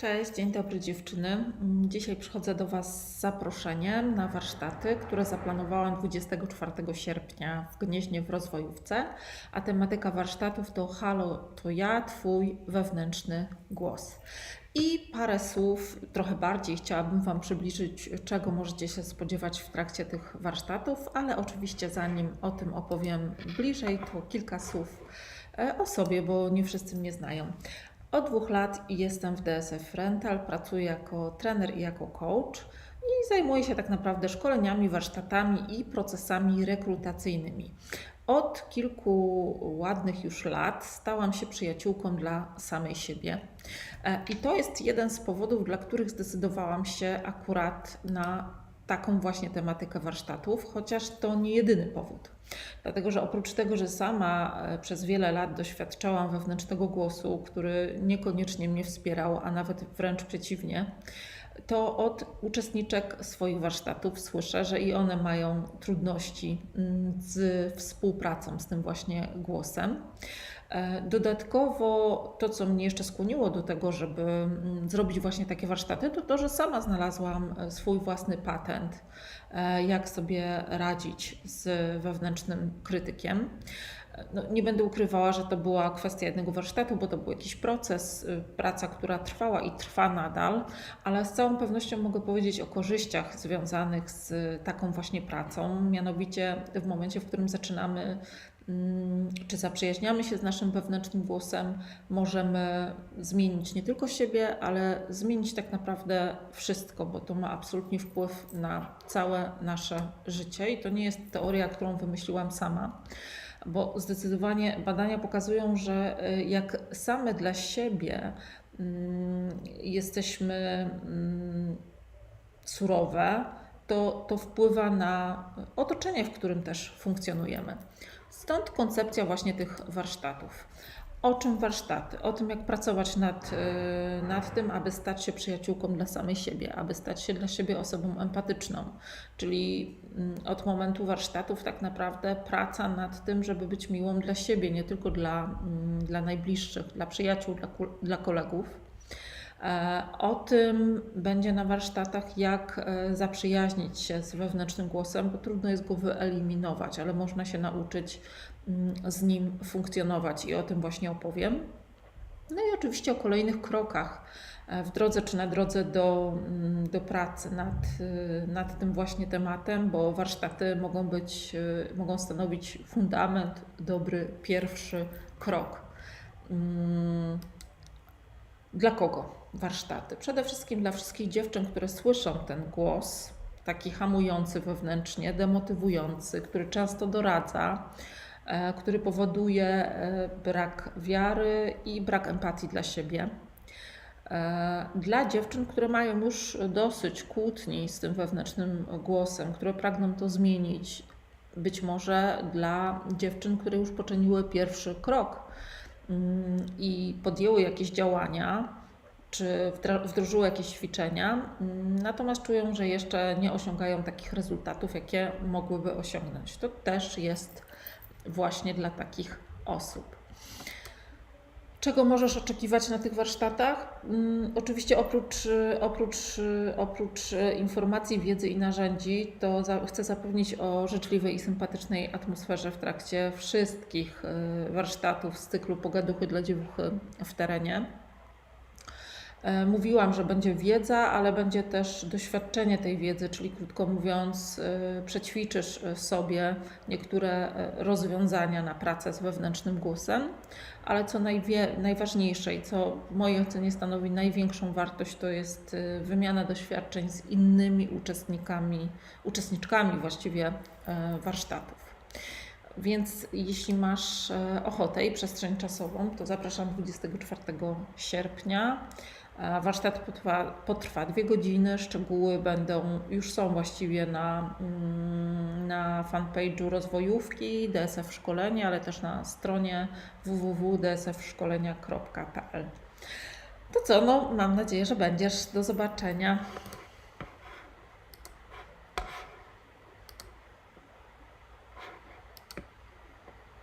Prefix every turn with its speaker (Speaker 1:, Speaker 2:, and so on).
Speaker 1: Cześć, dzień dobry dziewczyny. Mm, Dzisiaj przychodzę do Was z zaproszeniem na warsztaty, które zaplanowałam 24 sierpnia w Gnieźnie w Rozwojówce, a tematyka warsztatów to Halo, to ja, Twój wewnętrzny głos. I parę słów, trochę bardziej chciałabym Wam przybliżyć, czego możecie się spodziewać w trakcie tych warsztatów, ale oczywiście zanim o tym opowiem bliżej, to kilka słów e, o sobie, bo nie wszyscy mnie znają. Od dwóch lat jestem w DSF Rental, pracuję jako trener i jako coach i zajmuję się tak naprawdę szkoleniami, warsztatami i procesami rekrutacyjnymi. Od kilku ładnych już lat stałam się przyjaciółką dla samej siebie. E, I to jest jeden z powodów, dla których zdecydowałam się akurat na taką właśnie tematykę warsztatów, chociaż to nie jedyny powód. Dlatego, że oprócz tego, że sama e, przez wiele lat doświadczałam wewnętrznego głosu, który niekoniecznie mnie wspierał, a nawet wręcz przeciwnie, to od uczestniczek swoich warsztatów słyszę, że i one mają trudności mm, z współpracą z tym właśnie głosem. E, Dodatkowo to, co mnie jeszcze skłoniło do tego, żeby mm, zrobić właśnie takie warsztaty, to to, że sama znalazłam e, swój własny patent, e, jak sobie radzić z wewnętrznym krytykiem. No, nie będę ukrywała, że to była kwestia jednego warsztatu, bo to był jakiś proces, praca, która trwała i trwa nadal, ale z całą pewnością mogę powiedzieć o korzyściach związanych z taką właśnie pracą. Mianowicie w momencie, w którym zaczynamy czy zaprzyjaźniamy się z naszym wewnętrznym głosem, możemy zmienić nie tylko siebie, ale zmienić tak naprawdę wszystko, bo to ma absolutnie wpływ na całe nasze życie i to nie jest teoria, którą wymyśliłam sama bo zdecydowanie badania pokazują, że y, jak same dla siebie mm, jesteśmy mm, surowe, to, to wpływa na otoczenie, w którym też funkcjonujemy. Stąd koncepcja właśnie tych warsztatów. O czym warsztaty? O tym, jak pracować nad, y, nad tym, aby stać się przyjaciółką dla samej siebie, aby stać się dla siebie osobą empatyczną. Czyli mm, od momentu warsztatów, tak naprawdę praca nad tym, żeby być miłą dla siebie, nie tylko dla, mm, dla najbliższych, dla przyjaciół, dla, dla kolegów. E, O tym będzie na warsztatach, jak e, zaprzyjaźnić się z wewnętrznym głosem, bo trudno jest go wyeliminować, ale można się nauczyć mm, z nim funkcjonować i o tym właśnie opowiem. No i oczywiście o kolejnych krokach e, w drodze czy na drodze do, mm, do pracy nad, nad tym właśnie tematem, bo warsztaty mogą być, mogą stanowić fundament, dobry pierwszy krok. Mm, Dla kogo warsztaty? Przede wszystkim dla wszystkich dziewczyn, które słyszą ten głos, taki hamujący wewnętrznie, demotywujący, który często doradza, e, który powoduje e, brak wiary i brak empatii dla siebie. E, Dla dziewczyn, które mają już dosyć kłótni z tym wewnętrznym głosem, które pragną to zmienić, być może dla dziewczyn, które już poczyniły pierwszy krok mm, i podjęły jakieś działania, czy wdrożyły jakieś ćwiczenia, natomiast czują, że jeszcze nie osiągają takich rezultatów, jakie mogłyby osiągnąć. To też jest właśnie dla takich osób. Czego możesz oczekiwać na tych warsztatach? Mm, Oczywiście oprócz, oprócz, oprócz informacji, wiedzy i narzędzi, to za, chcę zapewnić o życzliwej i sympatycznej atmosferze w trakcie wszystkich y, warsztatów z cyklu Pogaduchy dla dziewuchy w terenie. E, Mówiłam, że będzie wiedza, ale będzie też doświadczenie tej wiedzy, czyli krótko mówiąc, y, przećwiczysz y, sobie niektóre rozwiązania na pracę z wewnętrznym głosem, ale co najważniejsze i co w mojej ocenie stanowi największą wartość, to jest wymiana doświadczeń z innymi uczestnikami, uczestniczkami właściwie e, warsztatów. Więc jeśli masz e, ochotę i przestrzeń czasową, to zapraszam 24 sierpnia. Warsztat potrwa, potrwa dwie godziny. Szczegóły będą, już są właściwie na, mm, na fanpage'u rozwojówki DSF Szkolenie, ale też na stronie www.dsfszkolenia.pl. To co, no mam nadzieję, że będziesz. Do zobaczenia.